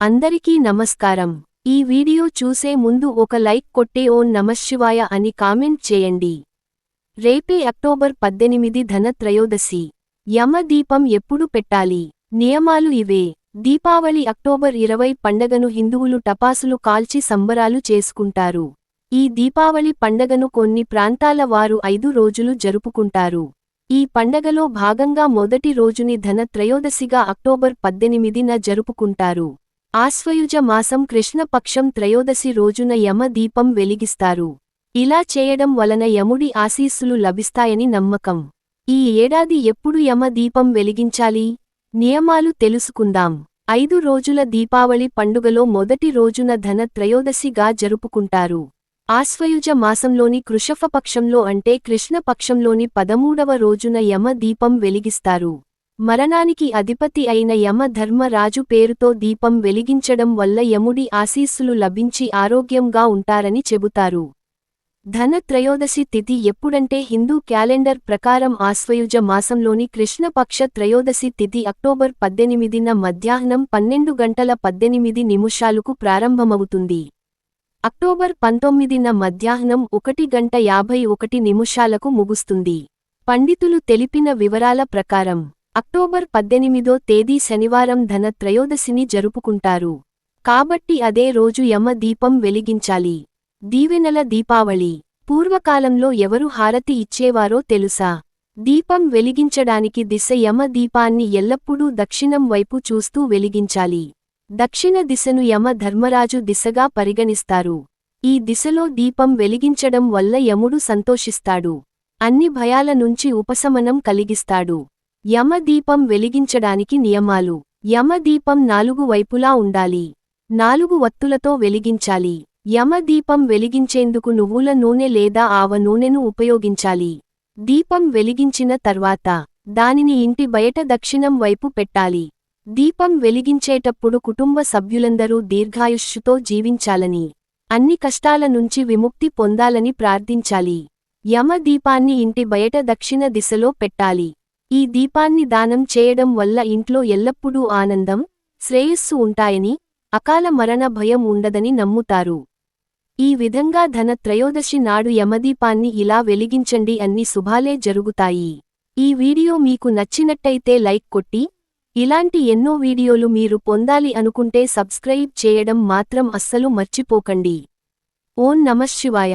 అందరికీ నమస్కారం. ఈ వీడియో చూసే ముందు ఒక లైక్ కొట్టే ఓం నమశివాయ అని కామెంట్ చేయండి. రేపే అక్టోబర్ పద్దెనిమిది ధనత్రయోదశి యమ దీపం ఎప్పుడు పెట్టాలి? నియమాలు ఇవే. దీపావళి అక్టోబర్ ఇరవై పండగను హిందువులు టపాసులు కాల్చి సంబరాలు చేసుకుంటారు. ఈ దీపావళి పండగను కొన్ని ప్రాంతాల వారు ఐదు రోజులు జరుపుకుంటారు. ఈ పండగలో భాగంగా మొదటి రోజుని ధనత్రయోదశిగా అక్టోబర్ పద్దెనిమిదిన జరుపుకుంటారు. ఆశ్వయుజ మాసం కృష్ణపక్షం త్రయోదశి రోజున యమ దీపం వెలిగిస్తారు. ఇలా చేయడం వలన యముడి ఆశీస్సులు లభిస్తాయని నమ్మకం. ఈ ఏడాది ఎప్పుడు యమ దీపం వెలిగించాలి? నియమాలు తెలుసుకుందాం. ఐదు రోజుల దీపావళి పండుగలో మొదటి రోజున ధన త్రయోదశిగా జరుపుకుంటారు. ఆశ్వయుజ మాసంలోని కృషఫపక్షంలో అంటే కృష్ణపక్షంలోని పదమూడవ రోజున యమ దీపం వెలిగిస్తారు. మరణానికి అధిపతి అయిన యమధర్మ రాజు పేరుతో దీపం వెలిగించడం వల్ల యముడి ఆశీస్సులు లభించి ఆరోగ్యంగా ఉంటారని చెబుతారు. ధన త్రయోదశి తిథి ఎప్పుడంటే హిందూ క్యాలెండర్ ప్రకారం ఆశ్వయుజ మాసంలోని కృష్ణపక్ష త్రయోదశి తిథి అక్టోబర్ పద్దెనిమిదిన మధ్యాహ్నం పన్నెండు గంటల పద్దెనిమిది నిమిషాలకు ప్రారంభమవుతుంది. అక్టోబర్ పంతొమ్మిదిన మధ్యాహ్నం ఒకటి గంట యాభై ఒకటి నిమిషాలకు ముగుస్తుంది. పండితులు తెలిపిన వివరాల ప్రకారం అక్టోబర్ పద్దెనిమిదో తేదీ శనివారం ధన త్రయోదశిని జరుపుకుంటారు. కాబట్టి అదే రోజు యమ దీపం వెలిగించాలి. దీవెనల దీపావళి. పూర్వకాలంలో ఎవరు హారతి ఇచ్చేవారో తెలుసా? దీపం వెలిగించడానికి దిశ యమ దీపాన్ని ఎల్లప్పుడూ దక్షిణం వైపు చూస్తూ వెలిగించాలి. దక్షిణ దిశను యమ ధర్మరాజు దిశగా పరిగణిస్తారు. ఈ దిశలో దీపం వెలిగించడం వల్ల యముడు సంతోషిస్తాడు. అన్ని భయాల నుంచి ఉపశమనం కలిగిస్తాడు. యమదీపం వెలిగించడానికి నియమాలు. యమదీపం నాలుగు వైపులా ఉండాలి. నాలుగు వత్తులతో వెలిగించాలి. యమదీపం వెలిగించేందుకు నువ్వుల నూనె లేదా ఆవ నూనెను ఉపయోగించాలి. దీపం వెలిగించిన తర్వాత దానిని ఇంటి బయట దక్షిణం వైపు పెట్టాలి. దీపం వెలిగించేటప్పుడు కుటుంబ సభ్యులందరూ దీర్ఘాయుష్యుతో జీవించాలని అన్ని కష్టాల నుంచి విముక్తి పొందాలని ప్రార్థించాలి. యమదీపాన్ని ఇంటి బయట దక్షిణ దిశలో పెట్టాలి. ఈ దీపాన్ని దానం చేయడం వల్ల ఇంట్లో ఎల్లప్పుడూ ఆనందం శ్రేయస్సు ఉంటాయని అకాల మరణ భయం ఉండదని నమ్ముతారు. ఈ విధంగా ధన త్రయోదశి నాడు యమదీపాన్ని ఇలా వెలిగించండి అన్ని శుభాలే జరుగుతాయి. ఈ వీడియో మీకు నచ్చినట్టయితే లైక్ కొట్టి ఇలాంటి ఎన్నో వీడియోలు మీరు పొందాలి అనుకుంటే సబ్స్క్రైబ్ చేయడం మాత్రం అస్సలు మర్చిపోకండి. ఓం నమశివాయ